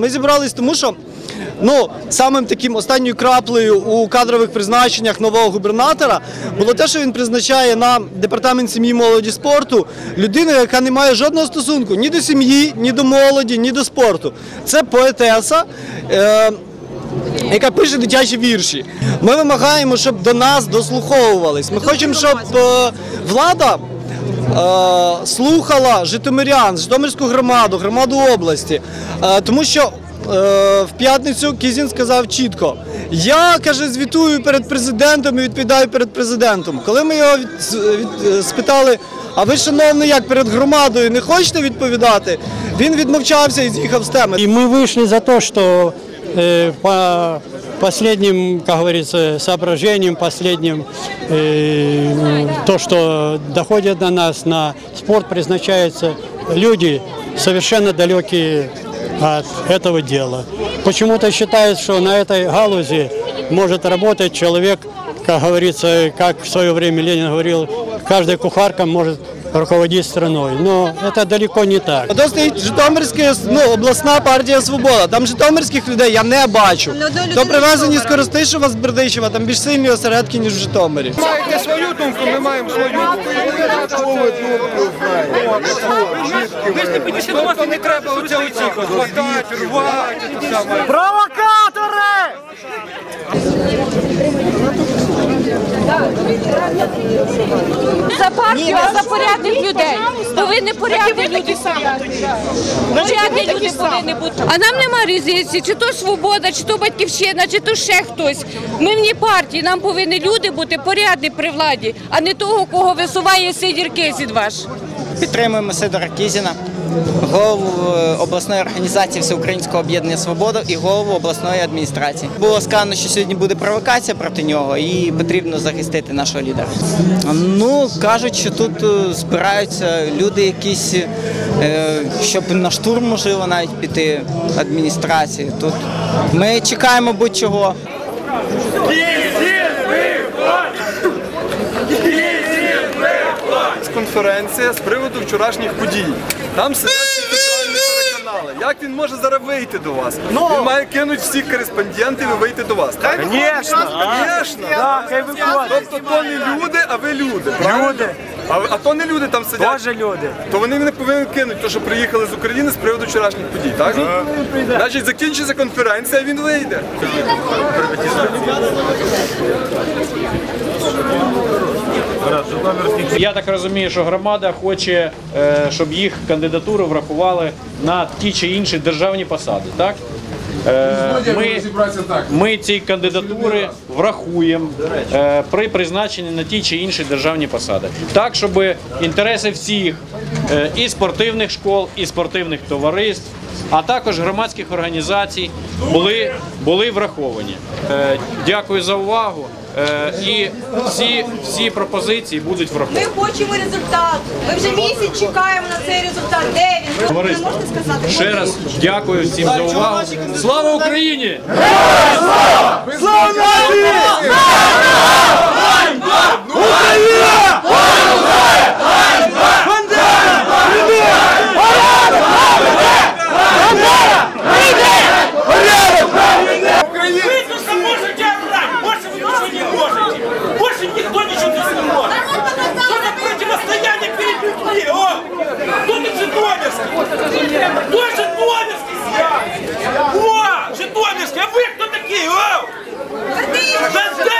Ми зібрались тому, що ну, самим таким останньою краплею у кадрових призначеннях нового губернатора було те, що він призначає на департамент сім'ї, молоді спорту людину, яка не має жодного стосунку ні до сім'ї, ні до молоді, ні до спорту. Це поетеса. Е, яка пише дитячі вірші. Ми вимагаємо, щоб до нас дослуховувались. Ми хочемо, щоб е, влада слухала житомирян, Житомирську громаду, громаду області. Е, тому що е, в п'ятницю Кізін сказав чітко: я каже, звітую перед президентом і відповідаю перед президентом. Коли ми його від, від- е, спитали, а ви, шановний, як перед громадою не хочете відповідати? Він відмовчався і з'їхав з теми. И мы вышли за то, что э, по последним, как говорится, соображениям, последним, э, то, что доходит до нас, на спорт призначаются люди, совершенно далекие от этого дела. Почему-то считают, что на этой галузи может работать человек, как говорится, как в свое время Ленин говорил, каждая кухарка может руководить страной. Но это далеко не так. Ото стоїть Житомирська ну, обласна партія Свобода. Там житомирських людей я не бачу. Ну, до То привезені з. Коростишева, з Бердичева, там більш сильні осередки, ніж в Житомирі. маєте свою думку, ми маємо свою думку. Ви ж не підійшли до вас і не треба оце оці хватати, рвати, те саме. За партію, а за порядних людей. Повинні порядні люди саме. Порядні люди повинні бути. А нам нема різниці, чи то свобода, чи то батьківщина, чи то ще хтось. Ми в ній партії, нам повинні люди бути порядні при владі, а не того, кого висуває Сидір Кизід ваш. Підтримуємо Сидора Кізіна, голову е, обласної організації Всеукраїнського об'єднання Свобода і голову обласної адміністрації. Було сказано, що сьогодні буде провокація проти нього, і потрібно захистити нашого лідера. Ну кажуть, що тут е, збираються люди, якісь, е, щоб на штурм можливо навіть піти адміністрації. Тут ми чекаємо будь-чого. Конференція з приводу вчорашніх подій. Там сидять центральні телеканали. Як він може зараз вийти до вас? Він має кинути всіх кореспондентів і вийти до вас. Так? Звісно, звісно. Тобто то не люди, а ви люди. Люди. А, а то не люди там сидять. Тоже люди. То вони не повинні кинути, то що приїхали з України з приводу вчорашніх подій, так? Значить, закінчиться конференція, він вийде. Я так розумію, що громада хоче, е, щоб їх кандидатуру врахували на ті чи інші державні посади. Так? Е, Ми, ми ці кандидатури врахуємо е, при призначенні на ті чи інші державні посади. Так, щоб інтереси всіх і спортивних школ, і спортивних товариств, а також громадських організацій були, були враховані. Е, Дякую за увагу. Е, І всі, всі пропозиції будуть враховані. Ми хочемо результат. Ми вже місяць чекаємо на цей результат. Де він? Товариство, можете сказати? Ще раз дякую всім за увагу. Слава Україні! Вы что можете орать? Больше вы ничего не можете. Больше никто ничего не сможет. Что за противостояние перед? О! Кто тут Житомирский? Кто Житомирский здесь? О! Житомирский! А вы кто такие? О! Бандера! Какой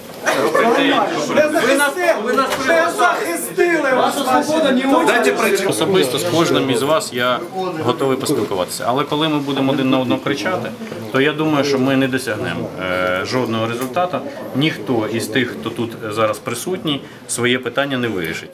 Особисто з кожним із вас я готовий поспілкуватися. Але коли ми будемо один на одного кричати, то я думаю, що ми не досягнемо е, жодного результату. Ніхто із тих, хто тут зараз присутній, своє питання не вирішить.